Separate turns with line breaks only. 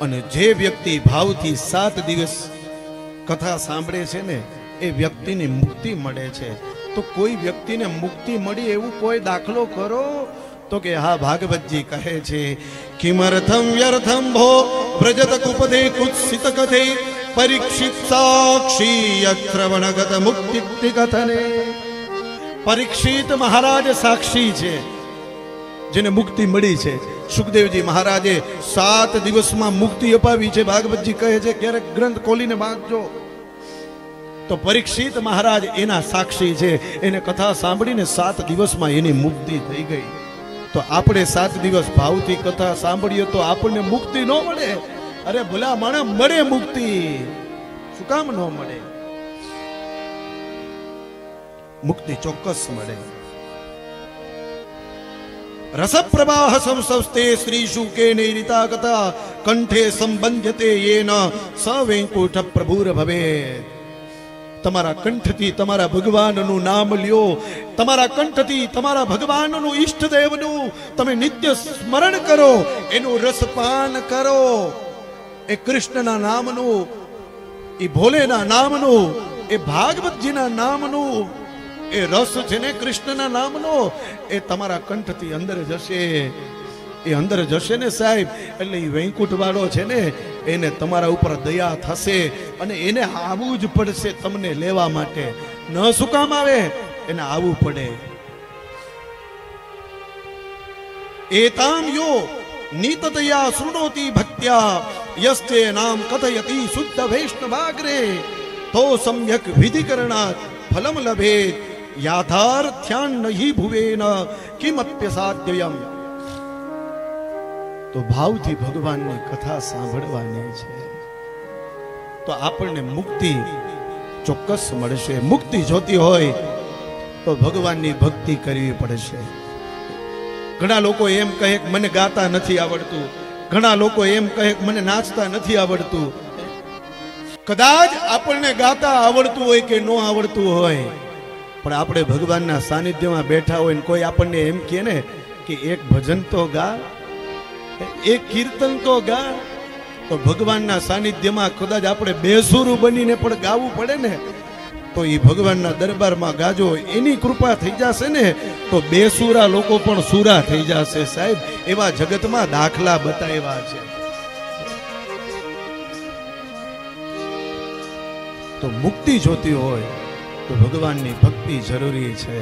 અને જે વ્યક્તિ ભાવથી સાત દિવસ કથા સાંભળે છે ને, એ વ્યક્તિને મુક્તિ મળે છે. તો કોઈ વ્યક્તિને મુક્તિ મળી એવું કોઈ દાખલો કરો? તો કે હા, ભાગવતજી કહે છે, કિમર્થમ વ્યર્થમ ભો વ્રજત કુપદે કુત્સિત કથે પરીક્ષિત સાક્ષી અક્રવણગત મુક્તિ કથને. પરીક્ષિત મહારાજ સાક્ષી છે. જેને મુક્તિ મળી છે. સુખદેવજી મહારાજે સાત દિવસમાં મુક્તિ અપાવી છે. ભાગવતજી કહે છે, ક્યારેક ગ્રંથ ખોલીને વાંચજો. તો પરીક્ષિત મહારાજ એના સાક્ષી છે. એને કથા સાંભળીને સાત દિવસમાં એની મુક્તિ થઈ ગઈ. તો આપણે સાત દિવસ ભાવથી કથા સાંભળીએ તો આપણને મુક્તિ ન મળે. અરે ભલા માણા મળે મુક્તિ. શું કામ ન મળે? મુક્તિ ચોક્કસ મળે. રસપ્રવાહ સંસસ્તે શ્રી શુકે નિરીતા કથા કંઠે સંબંધ્યતે યેન વેંકુઠ પ્રભુર ભવે તમારા કંઠથી તમારા ભગવાનનું નામ લ્યો તમારા કંઠથી તમારા ભગવાનનું ઈષ્ટદેવનું તમે નિત્ય સ્મરણ કરો એનું રસપાન કરો એ કૃષ્ણના નામનું એ ભોલેના નામનું એ ભાગવતજીના નામનું એ રસ છે ને કૃષ્ણના નામનો, એ તમારા કંઠથી અંદર જશે. એ અંદર જશે ને સાહેબ, એટલે એ વૈકુંઠ વાળો છે ને, એને તમારા ઉપર દયા થશે અને એને આવવું જ પડશે તમને લેવા માટે. ન શું કામ આવે? એને આવવું પડે. એતામ યો નીતતયા શૃણોતિ ભક્ત્યા, યસ્તે નામ કથયતિ શુદ્ધ વૈષ્ણવાગ્રે. તો સમ્યક વિધિકરણાત ફલમ લભેત યાથાર્થ્યાન નહીં ભુવેન, કિમત્ય સાધ્યયમ. તો ભાવથી ભગવાનની કથા સાંભળવાની છે. તો આપણને મુક્તિ ચોક્કસ મળશે. મુક્તિ જોતી હોય તો ભગવાનની ભક્તિ કરવી પડશે. ઘણા લોકો એમ કહે કે મને ગાતા નથી આવડતું. ઘણા લોકો એમ કહે કે મને નાચતા નથી આવડતું. કદાચ આપણને ગાતા આવડતું હોય કે ન આવડતું હોય પણ આપણે ભગવાનના સાનિધ્યમાં બેઠા હોય ને કોઈ આપણને એમ કહે ને કે એક ભજન તો ગા એક કીર્તન તો ગા તો ભગવાનના સાનિધ્યમાં કદાચ આપણે બેસુરું બનીને પણ ગાવું પડે ને, તો એ ભગવાનના દરબારમાં ગાજો. એની કૃપા થઈ જશે ને, તો બેસુરા લોકો પણ સુરા થઈ જશે સાહેબ. એવા જગતમાં દાખલા બતાવ્યા છે. તો મુક્તિ જોતી હોય તો ભગવાનની ભક્તિ જરૂરી છે.